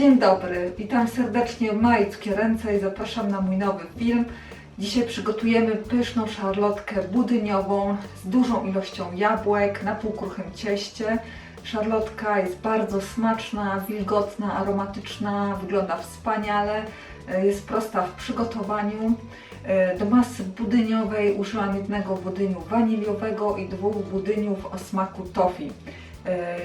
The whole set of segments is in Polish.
Dzień dobry, witam serdecznie w mojej cukierence i zapraszam na mój nowy film. Dzisiaj przygotujemy pyszną szarlotkę budyniową z dużą ilością jabłek na półkruchym cieście. Szarlotka jest bardzo smaczna, wilgotna, aromatyczna, wygląda wspaniale, e, jest prosta w przygotowaniu. E, Do masy budyniowej użyłam jednego budyniu waniliowego i dwóch budyniów o smaku e,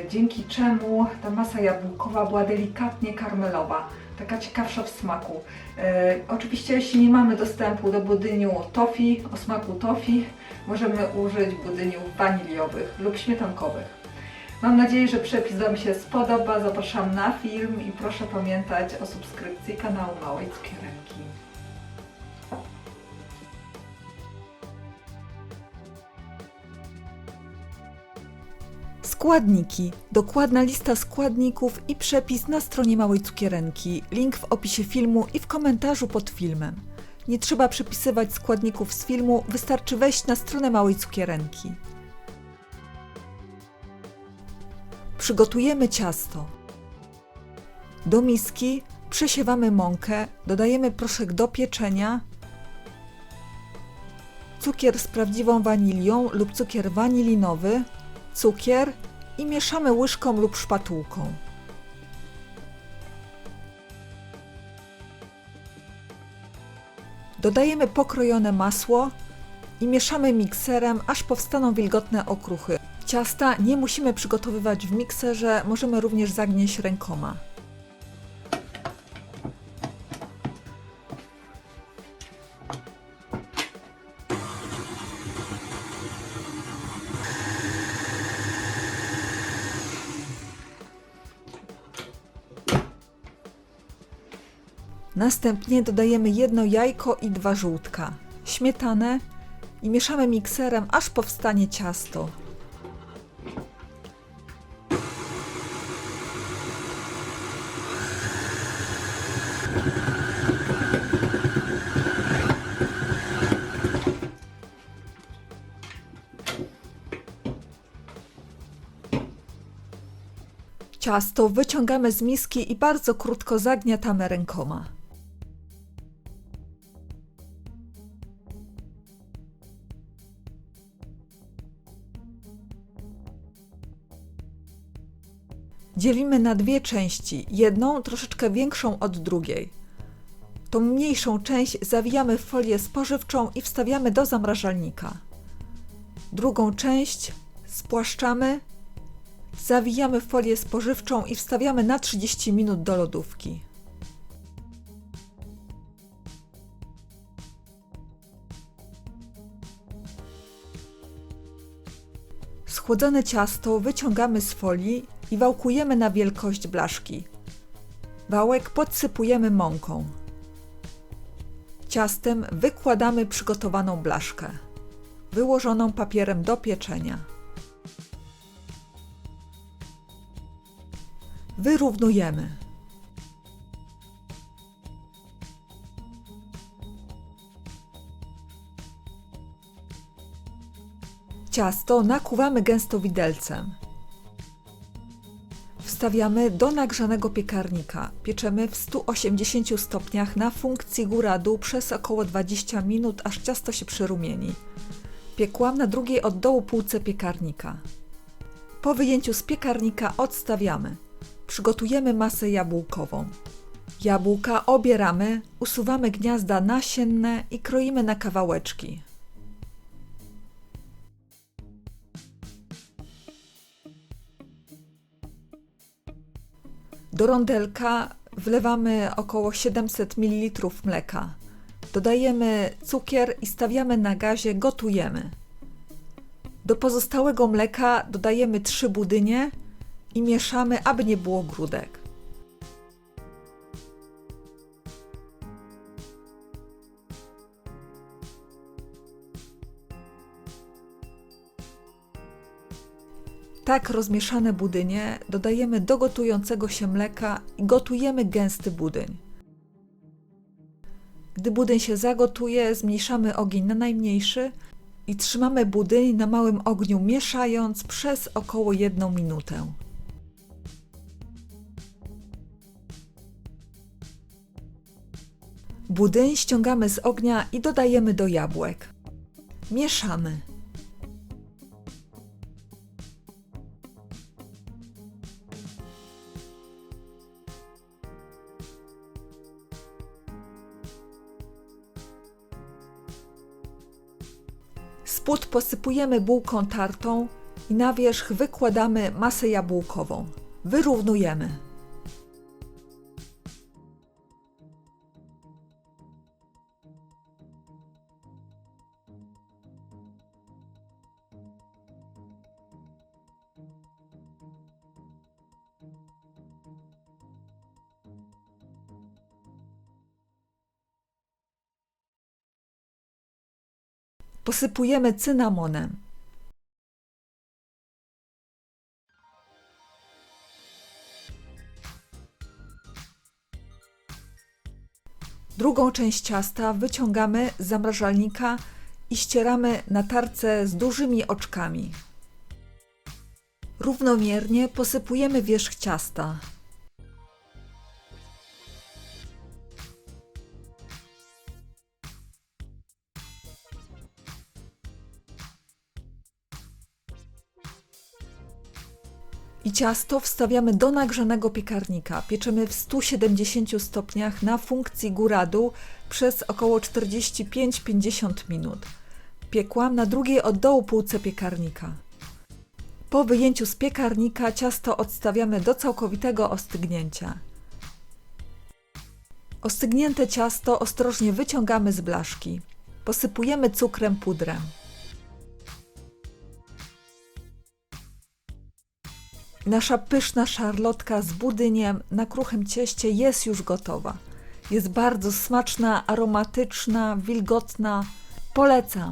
dzięki czemu ta masa jabłkowa była delikatnie karmelowa, taka ciekawsza w smaku. E, oczywiście jeśli nie mamy dostępu do budyniu toffee, o smaku toffee, możemy użyć budyniów waniliowych lub śmietankowych. Mam nadzieję, że przepis Wam się spodoba, zapraszam na film i proszę pamiętać o subskrypcji kanału Małej Cukierenki. Składniki. Dokładna lista składników i przepis na stronie Małej Cukierenki. Link w opisie filmu i w komentarzu pod filmem. Nie trzeba przepisywać składników z filmu, wystarczy wejść na stronę Małej Cukierenki. Przygotujemy ciasto. Do miski przesiewamy mąkę, dodajemy proszek do pieczenia, cukier z prawdziwą wanilią lub cukier wanilinowy, cukier i mieszamy łyżką lub szpatułką. Dodajemy pokrojone masło i mieszamy mikserem, aż powstaną wilgotne okruchy. Ciasta nie musimy przygotowywać w mikserze, możemy również zagnieść rękoma. Następnie dodajemy jedno jajko i dwa żółtka, śmietanę i mieszamy mikserem, aż powstanie ciasto. Ciasto wyciągamy z miski i bardzo krótko zagniatamy rękoma. Dzielimy na dwie części, jedną troszeczkę większą od drugiej. Tą mniejszą część zawijamy w folię spożywczą i wstawiamy do zamrażalnika. Drugą część spłaszczamy, zawijamy w folię spożywczą i wstawiamy na 30 minut do lodówki. Schłodzone ciasto wyciągamy z folii i wałkujemy na wielkość blaszki. Wałek podsypujemy mąką. Ciastem wykładamy przygotowaną blaszkę, wyłożoną papierem do pieczenia. Wyrównujemy. Ciasto nakuwamy gęsto widelcem. Wstawiamy do nagrzanego piekarnika. Pieczemy w 180 stopniach na funkcji góra-dół przez około 20 minut, aż ciasto się przyrumieni. Piekłam na drugiej od dołu półce piekarnika. Po wyjęciu z piekarnika odstawiamy. Przygotujemy masę jabłkową. Jabłka obieramy, usuwamy gniazda nasienne i kroimy na kawałeczki. Do rondelka wlewamy około 700 ml mleka. Dodajemy cukier i stawiamy na gazie, gotujemy. Do pozostałego mleka dodajemy 3 budynie i mieszamy, aby nie było grudek. Tak rozmieszane budynie dodajemy do gotującego się mleka i gotujemy gęsty budyń. Gdy budyń się zagotuje, zmniejszamy ogień na najmniejszy i trzymamy budyń na małym ogniu, mieszając przez około jedną minutę. Budyń ściągamy z ognia i dodajemy do jabłek. Mieszamy. Spód posypujemy bułką tartą i na wierzch wykładamy masę jabłkową. Wyrównujemy. Posypujemy cynamonem. Drugą część ciasta wyciągamy z zamrażalnika i ścieramy na tarce z dużymi oczkami. Równomiernie posypujemy wierzch ciasta. I ciasto wstawiamy do nagrzanego piekarnika. Pieczemy w 170 stopniach na funkcji góra-dół przez około 45-50 minut. Piekłam na drugiej od dołu półce piekarnika. Po wyjęciu z piekarnika ciasto odstawiamy do całkowitego ostygnięcia. Ostygnięte ciasto ostrożnie wyciągamy z blaszki. Posypujemy cukrem pudrem. Nasza pyszna szarlotka z budyniem na kruchym cieście jest już gotowa. Jest bardzo smaczna, aromatyczna, wilgotna. Polecam.